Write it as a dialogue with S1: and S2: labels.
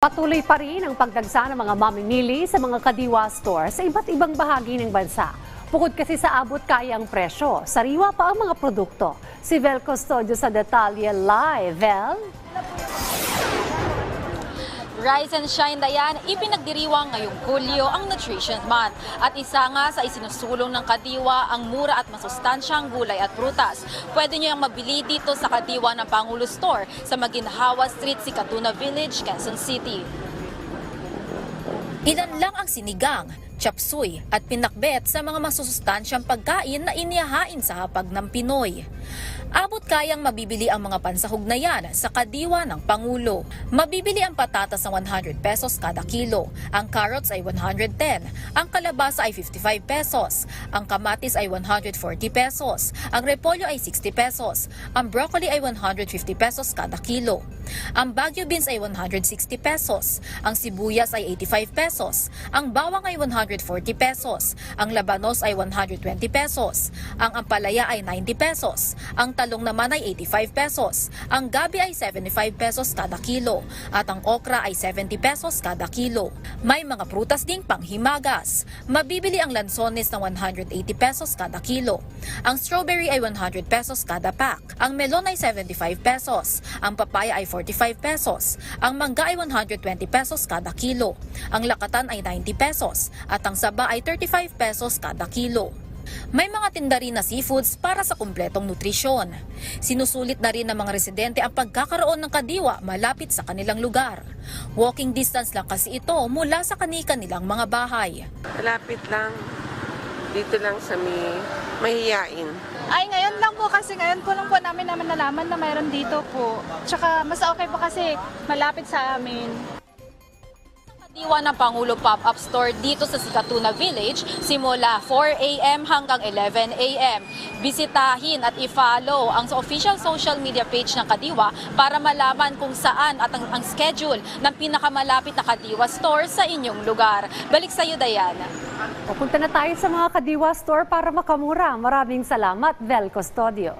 S1: Patuloy pa rin ang pagdagsa ng mga mamimili sa mga kadiwa store sa iba't ibang bahagi ng bansa. Bukod kasi sa abot kayang presyo, sariwa pa ang mga produkto. Si Vel Custodio sa detalye live. Vel?
S2: Rise and Shine Dayan, ipinagdiriwang ngayong Hulyo ang Nutrition Month. At isa nga sa isinusulong ng Kadiwa ang mura at masustansyang gulay at prutas. Pwede niyo yung mabili dito sa Kadiwa ng Pangulo Store sa Maginhawa Street, Sikatuna Village, Quezon City. Ilan lang ang sinigang, chapsuy at pinakbet sa mga masusustansyang pagkain na inihahain sa hapag ng Pinoy. Abot kayang mabibili ang mga pansahog na yan sa kadiwa ng Pangulo. Mabibili ang patatas ng 100 pesos kada kilo, ang carrots ay 110, ang kalabasa ay 55 pesos, ang kamatis ay 140 pesos, ang repolyo ay 60 pesos, ang broccoli ay 150 pesos kada kilo. Ang Baguio beans ay 160 pesos, ang sibuyas ay 85 pesos, ang bawang ay 140 pesos, ang labanos ay 120 pesos, ang ampalaya ay 90 pesos, ang talong naman ay 85 pesos, ang gabi ay 75 pesos kada kilo, at ang okra ay 70 pesos kada kilo. May mga prutas ding panghimagas. Mabibili ang lansones na 180 pesos kada kilo. Ang strawberry ay 100 pesos kada pack. Ang melon ay 75 pesos. Ang papaya ay 45 pesos. Ang mangga ay 120 pesos kada kilo. Ang lakatan ay 90 pesos. At ang saba ay 35 pesos kada kilo. May mga tinda rin na seafoods para sa kumpletong nutrisyon. Sinusulit na rin ng mga residente ang pagkakaroon ng kadiwa malapit sa kanilang lugar. Walking distance lang kasi ito mula sa kanika nilang mga bahay.
S3: Malapit lang. Dito lang sa may mahiyain.
S4: Ay, ngayon lang po kasi ngayon po lang po namin naman nalaman na mayroon dito po. Tsaka mas okay po kasi malapit sa amin.
S2: Kadiwa ng Pangulo Pop-Up Store dito sa Sikatuna Village simula 4 a.m. hanggang 11 a.m. Bisitahin at i-follow ang official social media page ng Kadiwa para malaman kung saan at ang, ang schedule ng pinakamalapit na Kadiwa store sa inyong lugar. Balik sa iyo, Diana.
S1: Pupunta na tayo sa mga kadiwa store para makamura. Maraming salamat, Vel Custodio.